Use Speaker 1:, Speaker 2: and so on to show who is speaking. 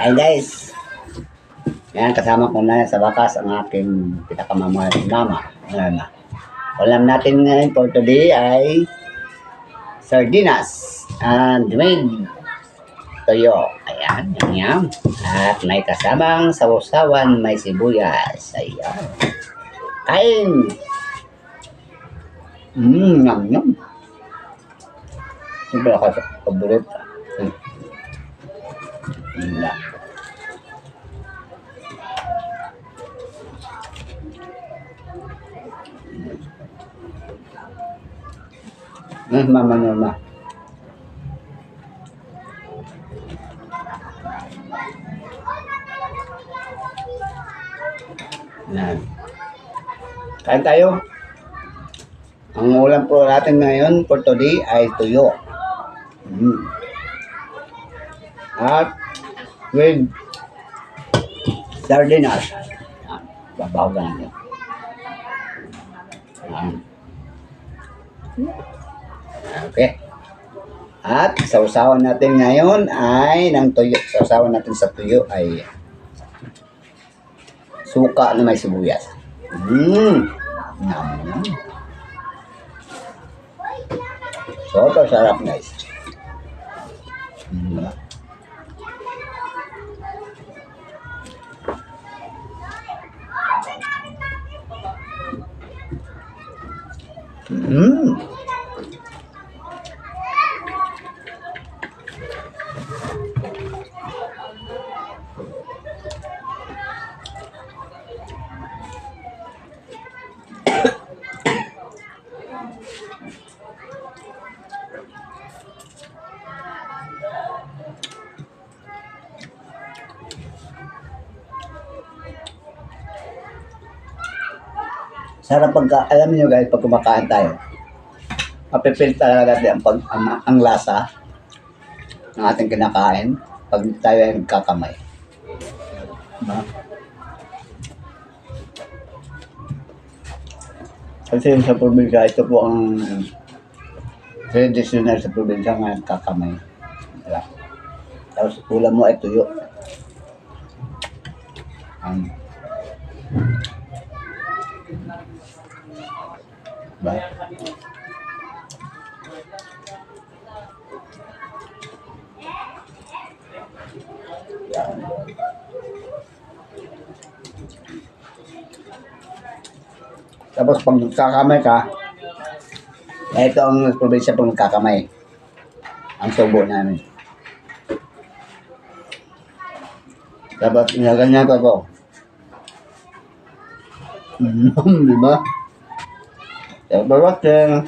Speaker 1: Hi guys! Yan, kasama ko na sa wakas ang aking pinakamamahal na mama. Ayan na. Ulam natin ngayon for today ay sardinas and made toyo. Ayan, yan yan. At may kasamang sawasawan, may sibuyas. Ayan. Kain! Mmm, yum, yum. Ba ako sa paborito? Hmm. Mama mama. Yan. Kain tayo. Ang ulam po natin ngayon for today ay tuyo. Mm. At with sardinas. Yan. Babawagan natin. Okay. At sausawan natin ngayon ay ng tuyo. Sausawan natin sa tuyo ay suka na may sibuyas. Mmm. Yum, yum. So, ito sarap guys. Mm. Mm. Sarap pagka, alam niyo guys, pag kumakain tayo, mapipil talaga natin ang, pag, ang, ang lasa ng ating kinakain pag tayo ay nagkakamay. Diba? Kasi sa probinsya, ito po ang traditional sa probinsya nga nagkakamay. Diba? Tapos ulam mo ay tuyo. Um, Ba? Tapos pag nagkakamay ka, ito ang probinsya pag nagkakamay. Ang subo namin. Tapos inaganyan ko ko. Mm, di ba? Thanks for watching.